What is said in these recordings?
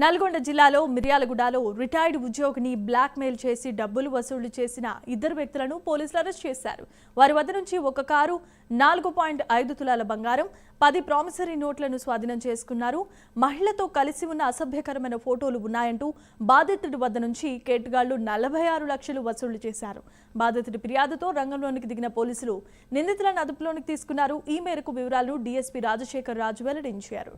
నల్గొండ జిల్లాలో మిర్యాలగూడలో రిటైర్డ్ ఉద్యోగిని బ్లాక్మెయిల్ చేసి డబ్బులు వసూలు చేసిన ఇద్దరు వ్యక్తులను పోలీసులు అరెస్ట్ చేశారు. వారి వద్ద నుంచి ఒక కారు నాలుగు పాయింట్ ఐదు తులాల బంగారం పది ప్రామిసరీ నోట్లను స్వాధీనం చేసుకున్నారు. మహిళతో కలిసి ఉన్న అసభ్యకరమైన ఫోటోలు ఉన్నాయంటూ బాధితుడి వద్ద నుంచి కేటుగాళ్ళు నలభై ఆరు లక్షలు వసూలు చేశారు. బాధితుడి ఫిర్యాదుతో రంగంలోనికి దిగిన పోలీసులు నిందితులను అదుపులోనికి తీసుకున్నారు. ఈ మేరకు వివరాలను డీఎస్పీ రాజశేఖర్ రాజు వెల్లడించారు.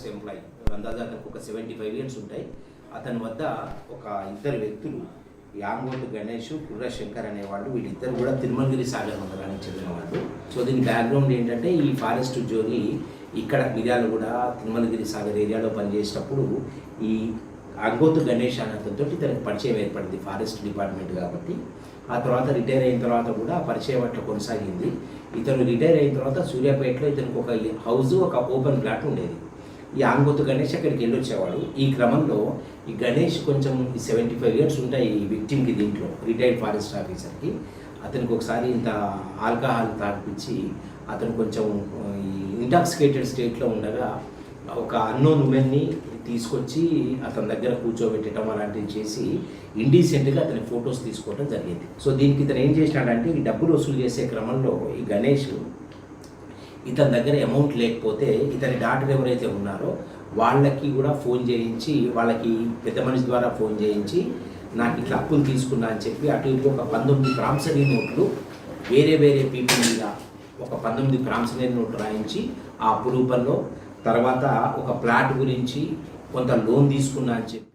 ఫారెస్ట్ ఎంప్లాయీ అందాజా అతనికి ఒక సెవెంటీ ఫైవ్ ఇయర్స్ ఉంటాయి. అతని వద్ద ఒక ఇద్దరు వ్యక్తులు యాంగోళ్ళు గణేష్ కుర్ర శంకర్ అనేవాళ్ళు వీళ్ళిద్దరు కూడా తిరుమలగిరి సాగర్ మండలానికి చెందిన వాళ్ళు. సో దీని బ్యాక్గ్రౌండ్ ఏంటంటే ఈ ఫారెస్ట్ ఉద్యోగి ఇక్కడ మిర్యాలు కూడా తిరుమలగిరి సాగర్ ఏరియాలో పనిచేసేటప్పుడు ఈ అంగోతు గణేష్ అనే ఇతనికి పరిచయం ఏర్పడింది ఫారెస్ట్ డిపార్ట్మెంట్ కాబట్టి. ఆ తర్వాత రిటైర్ అయిన తర్వాత కూడా పరిచయం అట్లా కొనసాగింది. ఇతను రిటైర్ అయిన తర్వాత సూర్యాపేటలో ఇతనికి ఒక హౌస్ ఒక ఓపెన్ ప్లాట్ ఉండేది. ఈ ఆంగోతు గణేష్ అక్కడికి వెళ్ళి వచ్చేవాడు ఈ క్రమంలో ఈ గణేష్ కొంచెం సెవెంటీ ఫైవ్ ఇయర్స్ ఉంటాయి ఈ విక్టిమ్కి దీంట్లో రిటైర్డ్ ఫారెస్ట్ ఆఫీసర్కి అతనికి ఒకసారి ఇంత ఆల్కహాల్ తాగిపించి అతను కొంచెం ఈ ఇంటాక్సికేటెడ్ స్టేట్లో ఉండగా ఒక అన్నోన్ ఉమెన్ని తీసుకొచ్చి అతని దగ్గర కూర్చోబెట్టడం అలాంటివి చేసి ఇండీసెంట్గా అతని ఫొటోస్ తీసుకోవడం జరిగింది. సో దీనికి ఇతను ఏం చేసినాడంటే ఈ డబ్బులు వసూలు చేసే క్రమంలో ఈ గణేష్ ఇతని దగ్గర అమౌంట్ లేకపోతే ఇతని డాక్టర్ ఎవరైతే ఉన్నారో వాళ్ళకి కూడా ఫోన్ చేయించి వాళ్ళకి పెద్ద మనిషి ద్వారా ఫోన్ చేయించి నాకు ఇట్లా అప్పులు తీసుకున్నా అని చెప్పి అటు ఇటు ఒక పంతొమ్మిది ప్రామిసరీ నోట్లు వేరే వేరే పీపుల్ మీద ఒక పంతొమ్మిది ప్రామిసరీ నోట్లు రాయించి ఆ అప్పు రూపంలో తర్వాత ఒక ప్లాట్ గురించి కొంత లోన్ తీసుకున్నా అని చెప్పి